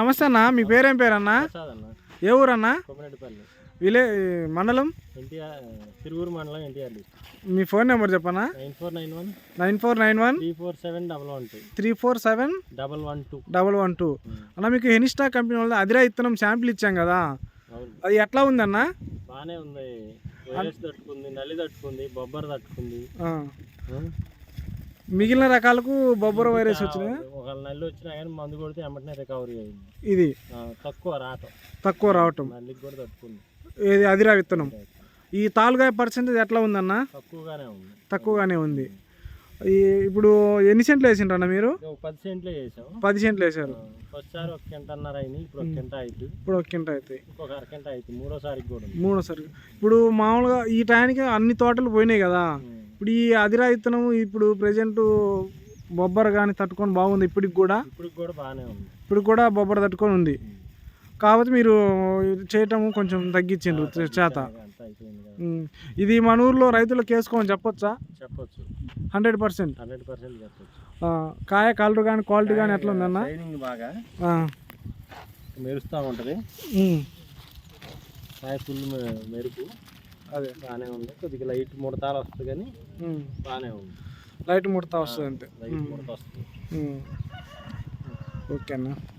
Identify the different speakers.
Speaker 1: నమస్తే అన్న మీ పేరేం పేరన్నా?
Speaker 2: అన్న.
Speaker 1: ఏ ఊరన్నా? విలే మండలం?
Speaker 2: తిరువురు మండలం ఎన్టీఆర్
Speaker 1: మీ ఫోన్ నెంబర్ చెప్పనా?
Speaker 2: Nine four nine one.
Speaker 1: Nine four nine one.
Speaker 2: Three four seven double one two.
Speaker 1: Three four seven
Speaker 2: double one two.
Speaker 1: Double one two. అన్న మీకు హెనిస్టా కంపెనీ వాళ్ళ అదిరా ఇత్తనం శాంపిల్ ఇచ్చాం కదా. అది ఎట్లా ఉందన్న?
Speaker 2: బాగానే ఉంది. వైరస్ తట్టుకుంది నల్లి తట్టుకుంది బొబ్బర్ తట్టుకుంది?
Speaker 1: మిగిలిన రకాలకు బొబ్బర వైరస్ వచ్చినాయి?
Speaker 2: ఒక నల్లి వచ్చినా కానీ మందు కొడితే వెంటనే రికవరీ అయింది.
Speaker 1: ఇది?
Speaker 2: తక్కువ రావటం.
Speaker 1: తక్కువ రావటం.
Speaker 2: నల్లికి కూడా తట్టుకుంది.
Speaker 1: ఇది అదిరా విత్తనం. ఈ తాలుగాయ పర్సెంటేజ్ ఎట్లా ఉందన్న?
Speaker 2: తక్కువగానే ఉంది.
Speaker 1: తక్కువగానే ఉంది. ఈ ఇప్పుడు ఎన్ని సెంట్లు వేసిండ్రన్న మీరు?
Speaker 2: పది సెంట్లే చేసాం
Speaker 1: పది సెంట్లు వేసారు.
Speaker 2: ఫస్ట్ సారి ఒక కింటన్నర అయింది ఇప్పుడు ఒక కింట అవుతుంది
Speaker 1: ఇప్పుడు ఒక కింట అవుతాయి
Speaker 2: ఇంకొక అరకింట అవుతుంది మూడోసారికి కూడా
Speaker 1: మూడోసారి. ఇప్పుడు మామూలుగా ఈ టైంకి అన్ని తోటలు పోయినాయి కదా. ఇప్పుడు ఈ అదిరా విత్తనం ఇప్పుడు ప్రజెంట్ బొబ్బర కానీ తట్టుకొని బాగుంది ఇప్పటికి కూడా.
Speaker 2: ఇప్పుడు కూడా బాగానే ఉంది.
Speaker 1: ఇప్పుడు కూడా బొబ్బర తట్టుకొని ఉంది. కాకపోతే మీరు చేయటం కొంచెం తగ్గించిండ్రు చేత. ఇది మన ఊర్లో రైతులకు వేసుకోమని చెప్పొచ్చా?
Speaker 2: చెప్పొచ్చు.
Speaker 1: Hundred percent.
Speaker 2: హండ్రెడ్ పర్సెంట్ చెప్పొచ్చు.
Speaker 1: కాయ కలర్ కానీ క్వాలిటీ కానీ ఎట్లా ఉందన్న
Speaker 2: బాగా. మెరుస్తూ ఉంటుంది. కాయ ఫుల్ మెరుపు.
Speaker 1: అదే.
Speaker 2: బాగానే ఉంది. కొద్దిగా లైట్ ముడతాలు వస్తుంది కానీ. బాగానే ఉంది.
Speaker 1: లైట్ ముడతా వస్తుంది అంతే
Speaker 2: లైట్ ముడత వస్తుంది.
Speaker 1: ఉమ్. ఓకే అన్న.
Speaker 2: ఓకే